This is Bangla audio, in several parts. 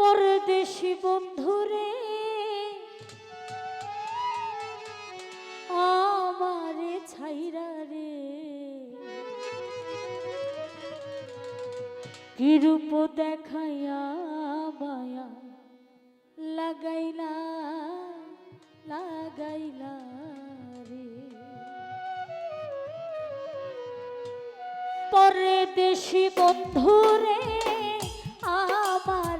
পরদেশি বন্ধুরে আমারে ছাইরা রে। কি দেখাইয়া মায়া লাগাইলা লাগাইলা রে। পরদেশি বন্ধুরে আমারে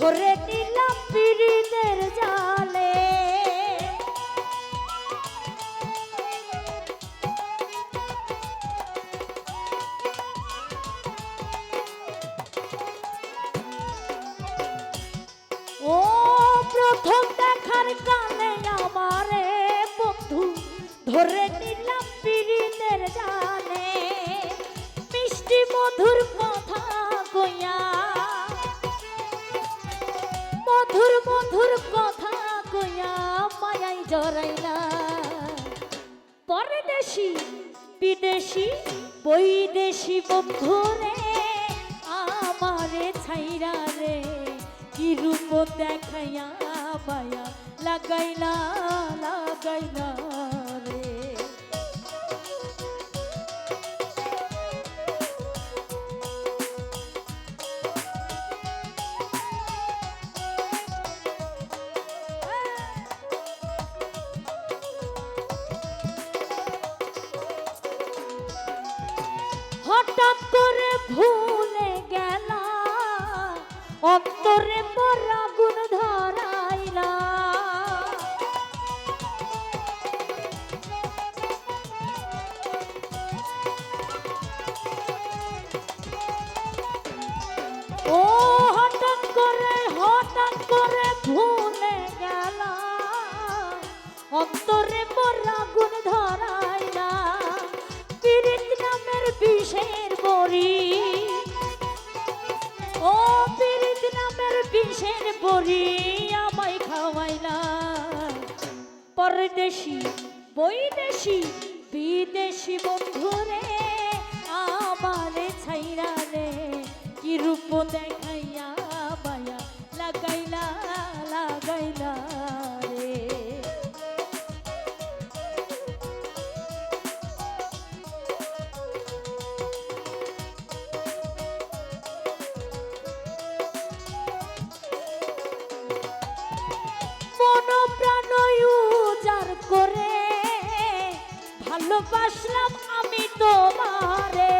ধরে নিলাম পীড়িতের জালে। ও প্রথম দেখার কানে আমারে বন্ধু, ধরে নিলাম পীড়িতের জালে। মিষ্টি মধুর কথা কইয়া পরদেশি বিদেশি বৈদেশি বন্ধুরে আমারে ছাইরা রে কি রূপ দেখাইয়া মায়া লাগাইলা লাগাইলা। অন্তরে মোর আগুন ধরাইলা। ও হঠাৎ করে হঠাৎ করে ভুলে গেলা। অন্তরে মোর আগুন ধরাইলা। পীড়িত নামের বিষের বড়ি। বিষের বড়ি আমায় খাওয়াইলা। পরদেশি বৈদেশি বিদেশি বন্ধুরে আমারে ছাইরা রে কি রূপ দেখাইয়া ভালোবাসলাম আমি তোমারে।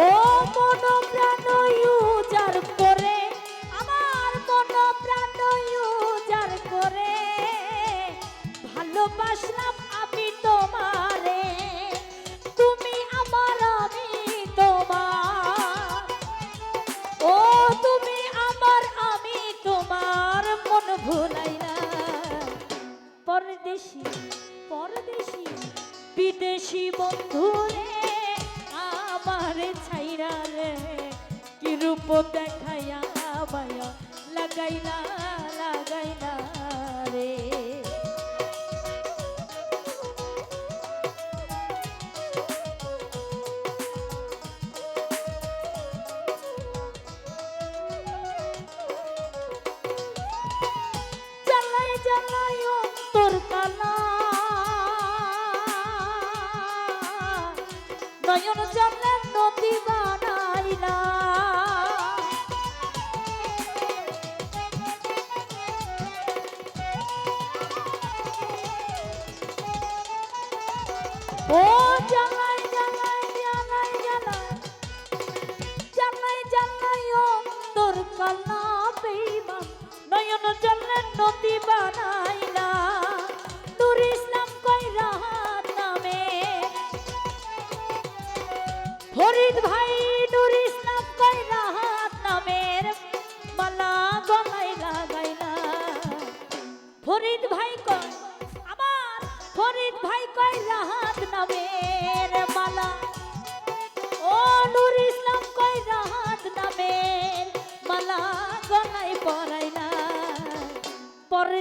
ও মন পরদেশি পরদেশি বিদেশি বন্ধুরে আমার ছাইরা রে কি রূপ দেখাইয়া বায়া লাগাইলা লাগাইলা। নয়ন জলে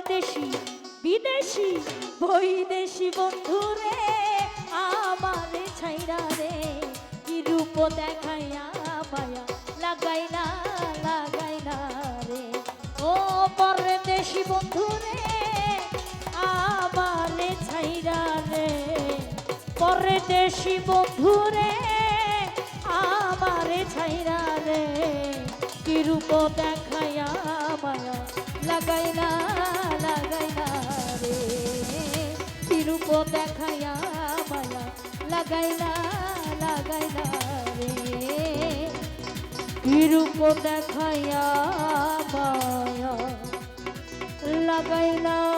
পরদেশি বিদেশি বৈদেশি বন্ধুরে, আমার ছাইরা রে, কি রূপ দেখাইয়া মায়া লাগাইলা লাগাইলা রে। ও পরদেশি বন্ধুরে, আমার ছাইরা রে। পরদেশি বন্ধুরে, আমার ছাইরা রে। কি রূপ দেখাইয়া মায়া লাগাইলা লাগাইলা রূপ দেখাইয়া মায়া লাগাইলা লাগাইলা রে কি রূপ দেখাইয়া মায়া লাগাইলা